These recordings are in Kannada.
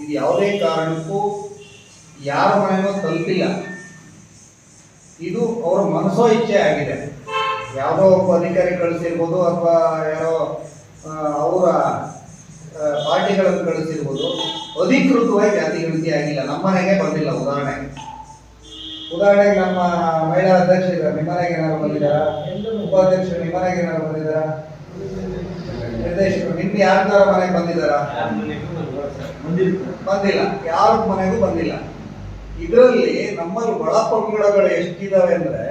ಇದು ಯಾವುದೇ ಕಾರಣಕ್ಕೂ ಯಾರ ಮನೆಯೂ ತಲುಪಿಲ್ಲ. ಇದು ಅವರ ಮನಸ್ಸೋ ಇಚ್ಛೆ ಆಗಿದೆ. ಯಾವುದೋ ಒಬ್ಬ ಅಧಿಕಾರಿ ಕಳಿಸಿರ್ಬೋದು ಅಥವಾ ಯಾರೋ ಅವರ ಪಾರ್ಟಿಗಳನ್ನು ಕಳಿಸಿರ್ಬೋದು. ಅಧಿಕೃತವಾಗಿ ಜಾತಿ ಗಣತಿ ಆಗಿಲ್ಲ. ನಮ್ಮ ಮನೆಗೆ ಬಂದಿಲ್ಲ ಉದಾಹರಣೆಗೆ ಉದಾಹರಣೆಗೆ ನಮ್ಮ ಮಹಿಳಾ ಅಧ್ಯಕ್ಷ ನಿಮ್ಮ ಮನೆಗೆ ಏನಾದ್ರು ಬಂದಿದ್ದಾರಾ? ಉಪಾಧ್ಯಕ್ಷರು ನಿಮ್ಮ ಮನೆಗೆ ಏನಾದ್ರು ಬಂದಿದ್ದಾರಾ? ನಿರ್ದೇಶಕರು ಯಾರ ಯಾರ್ದಾರ ಮನೆಗೆ ಬಂದಿದ್ದಾರಾ? ಬಂದಿಲ್ಲ. ಯಾರ ಮನೆಗೂ ಬಂದಿಲ್ಲ. ಇದರಲ್ಲಿ ನಮ್ಮಲ್ಲಿ ಒಳ ಪಂಗಡಗಳು ಎಷ್ಟಿದಾವೆ ಅಂದ್ರೆ,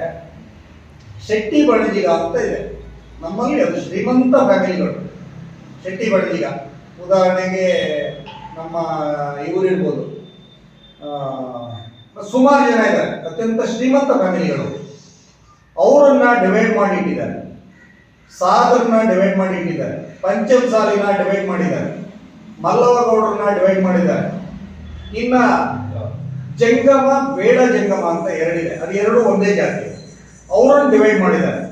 ಶೆಟ್ಟಿ ಬಣಜಿಗ ಅಂತ ಇದೆ. ನಮ್ಮಲ್ಲಿ ಅದು ಶ್ರೀಮಂತ ಫ್ಯಾಮಿಲಿಗಳು ಶೆಟ್ಟಿ ಬಣಜಿಗ ಉದಾಹರಣೆಗೆ ನಮ್ಮ ಇವರಿರ್ಬೋದು ಸುಮಾರು ಜನ ಇದ್ದಾರೆ. ಅತ್ಯಂತ ಶ್ರೀಮಂತ ಫ್ಯಾಮಿಲಿಗಳು ಅವರನ್ನ ಡಿವೈಡ್ ಮಾಡಿ ಇಟ್ಟಿದ್ದಾರೆ ಸಾಗರ್ನ ಡಿವೈಡ್ ಮಾಡಿ ಇಟ್ಟಿದ್ದಾರೆ ಪಂಚಮ್ ಸಾಲಿನ ಡಿವೈಡ್ ಮಾಡಿದ್ದಾರೆ. ಮಲ್ಲವಗೌಡರನ್ನ ಡಿವೈಡ್ ಮಾಡಿದ್ದಾರೆ. ಇನ್ನ ಜಂಗಮ, ಬೇಡ ಜಂಗಮ ಅಂತ ಎರಡಿದೆ. ಅದು ಎರಡು ಒಂದೇ ಜಾತಿ. ಅವರನ್ನು ಡಿವೈಡ್ ಮಾಡಿದ್ದಾರೆ.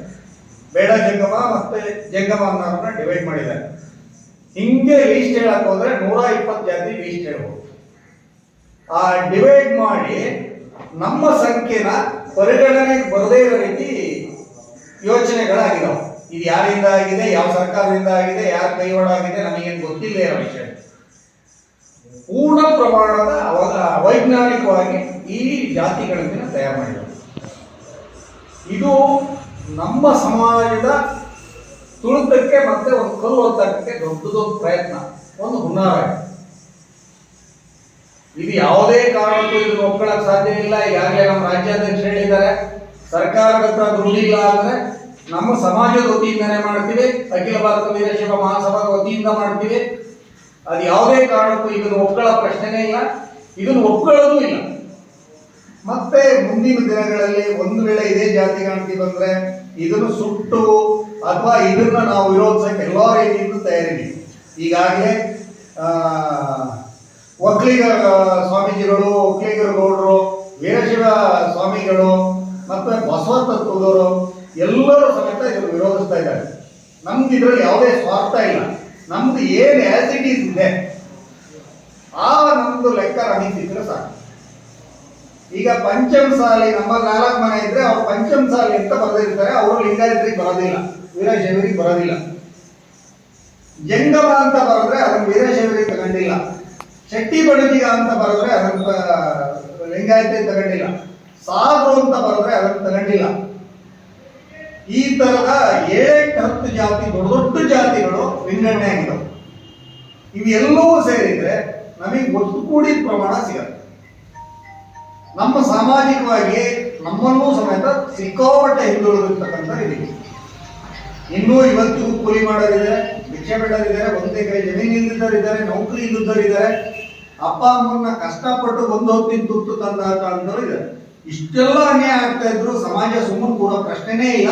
ಬೇಡ ಜಂಗಮ ಮತ್ತೆ ಜಂಗಮ ಅನ್ನೋರನ್ನ ಡಿವೈಡ್ ಮಾಡಿದ್ದಾರೆ. ಹಿಂಗೆ ಲೀಸ್ಟ್ ಹೇಳಕ್ ಹೋದ್ರೆ ನೂರ ಇಪ್ಪತ್ತು ಜಾತಿ ಲೀಸ್ಟ್ ಹೇಳ್ಬೋದು. ಆ ಡಿವೈಡ್ ಮಾಡಿ ನಮ್ಮ ಸಂಖ್ಯೆನ ಪರಿಗಣನೆಗೆ ಬರದೇ ಇರೋ ರೀತಿ ಯೋಚನೆಗಳಾಗಿದಾವೆ. ಇದು ಯಾರಿಂದ ಆಗಿದೆ? ಯಾವ ಸರ್ಕಾರದಿಂದ ಆಗಿದೆ? ಯಾರ ಕೈವಾಡ ಆಗಿದೆ? ನಮಗೇನು ಗೊತ್ತಿಲ್ಲ ಇರೋ ವಿಷಯ. ಪೂರ್ಣ ಪ್ರಮಾಣದ ಅವಾಗ ವೈಜ್ಞಾನಿಕವಾಗಿ ಈ ಜಾತಿ ಗಣತಿನ ತಯಾರು ಮಾಡಿದರು ಇದು ನಮ್ಮ ಸಮಾಜದ ತುಳಿತಕ್ಕೆ ಮತ್ತೆ ಒಂದು ಕಲ್ಲು ಒತ್ತಾಕಕ್ಕೆ ದೊಡ್ಡದೊಂದು ಪ್ರಯತ್ನ. ಒಂದು ಹುನ್ನಾರ. ಇದು ಯಾವುದೇ ಕಾರಣಕ್ಕೂ ಇದು ಒಪ್ಕೊಳ್ಳಕ್ ಸಾಧ್ಯ ಇಲ್ಲ ಈಗಾಗಲೇ ನಮ್ಮ ರಾಜ್ಯಾಧ್ಯಕ್ಷರು ಹೇಳಿದ್ದಾರೆ. ಸರ್ಕಾರದ ಹತ್ರ ದುಡ್ಡಿಲ್ಲ ಅಂದ್ರೆ ನಮ್ಮ ಸಮಾಜದ ವತಿಯಿಂದನೇ ಮಾಡ್ತೀವಿ, ಅಖಿಲ ಭಾರತ ವೀರಶೈವ ಮಹಾಸಭಾದ ವತಿಯಿಂದ ಮಾಡ್ತೀವಿ. ಅದು ಯಾವುದೇ ಕಾರಣಕ್ಕೂ ಇದನ್ನು ಒಪ್ಕೊಳ್ಳೋ ಪ್ರಶ್ನೆನೇ ಇಲ್ಲ, ಇದನ್ನು ಒಪ್ಕೊಳ್ಳೋದು ಇಲ್ಲ. ಮತ್ತೆ ಮುಂದಿನ ದಿನಗಳಲ್ಲಿ ಒಂದು ವೇಳೆ ಇದೇ ಜಾತಿ ಗಣತಿ ಬಂದ್ರೆ ಇದನ್ನು ಸುಟ್ಟು ಅಥವಾ ಇದನ್ನ ನಾವು ವಿರೋಧಿಸಕ್ಕೆ ಎಲ್ಲಾ ರೀತಿಯಿಂದ ತಯಾರಿ ಈಗಾಗಲೇ ಒಕ್ಕಲಿಗರ ಒಕ್ಕಲಿಗ ಸ್ವಾಮೀಜಿಗಳು, ಒಕ್ಕಲಿಗರ ಗೌಡರು, ವೀರಶಿವ ಸ್ವಾಮಿಗಳು, ಮತ್ತೆ ಬಸವ ತತ್ವದವರು ಎಲ್ಲರೂ ಸಮೇತ ಇದನ್ನು ವಿರೋಧಿಸ್ತಾ ಇದ್ದಾರೆ. ನಮ್ದು ಇದರಲ್ಲಿ ಯಾವುದೇ ಸ್ವಾರ್ಥ ಇಲ್ಲ. ನಮ್ದು ಏನು ಆಸಿಟೀಸ್ ಇದೆ. ಆ ನಮ್ದು ಲೆಕ್ಕ ಸಿಕ್ಕರೆ ಸಾಕು. ಈಗ ಪಂಚಮ ಸಾಲಿ ನಮ್ಮ ನಾಲ್ಕು ಮನೆ ಇದ್ರೆ ಅವ್ರು ಪಂಚಮ ಸಾಲಿ ಅಂತ ಬರೆದಿರ್ತಾರೆ. ಅವರು ಲಿಂಗಾಯತ್ರಿಗೆ ಬರೋದಿಲ್ಲ. ವೀರಶೈವರಿಗೆ ಬರೋದಿಲ್ಲ. ಜಂಗಮ ಅಂತ ಬರೆದ್ರೆ ಅದನ್ನು ವೀರಶೈವರಿಗೆ ತಗೊಂಡಿಲ್ಲ. ಶೆಟ್ಟಿ ಬಡಗಿಗ ಅಂತ ಬರೆದ್ರೆ ಅದನ್ನು ಲಿಂಗಾಯತ್ರಿ ತಗೊಂಡಿಲ್ಲ. ಸಾಗು ಅಂತ ಬರೆದ್ರೆ ಅದನ್ನು ತಗೊಂಡಿಲ್ಲ. ಈ ತರಹ ಏಳೆಂಟು ಹತ್ತು ಜಾತಿ ದೊಡ್ಡ ದೊಡ್ಡ ಜಾತಿಗಳು ವಿಂಗಡಣೆ ಆಗಿದ್ದವು ಇವೆಲ್ಲವೂ ಸೇರಿದ್ರೆ ನಮಗೆ ಒತ್ತು ಕೂಡಿದ ಪ್ರಮಾಣ ಸಿಗತ್ತೆ. ನಮ್ಮ ಸಾಮಾಜಿಕವಾಗಿ ನಮ್ಮನ್ನೂ ಸಮೇತ ಸಿಕ್ಕಾಪಟ್ಟೆ ಹಿಂದುಳಿದಿರ್ತಕ್ಕಂಥ ಇದೀವಿ ಇನ್ನೂ ಇವತ್ತು ಕೂಲಿ ಮಾಡೋರಿದ್ದಾರೆ, ಭಿಕ್ಷೆ ಬೇಡರಿದ್ದಾರೆ, ಒಂದು ಎಕರೆ ಜಮೀನು ಇಲ್ಲದಿದ್ದರಿದ್ದಾರೆ ನೌಕರಿ ಇಲ್ಲದಿದ್ದರಿದ್ದಾರೆ ಅಪ್ಪ, ಅಮ್ಮನ್ನ ಕಷ್ಟಪಟ್ಟು ಒಂದು ತುತ್ತು ತಂದ ಕಾಲದವರು ಇದ್ದಾರೆ. ಇಷ್ಟೆಲ್ಲ ಅನ್ಯಾಯ ಆಗ್ತಾ ಇದ್ರು, ಸಮಾಜ ಸುಮ್ಮನೆ ಕೂಡ ಪ್ರಶ್ನೆನೇ ಇಲ್ಲ.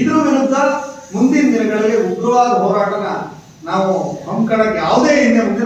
ಇದ್ರ ವಿರುದ್ಧ ಮುಂದಿನ ದಿನಗಳಲ್ಲಿ ಉಗ್ರವಾದ ಹೋರಾಟನ ನಾವು ಹಮ್ಮಿಕೊಳ್ಳಕ್ಕೆ ಯಾವುದೇ ಹಿಂದೆ ಮುಂದೆ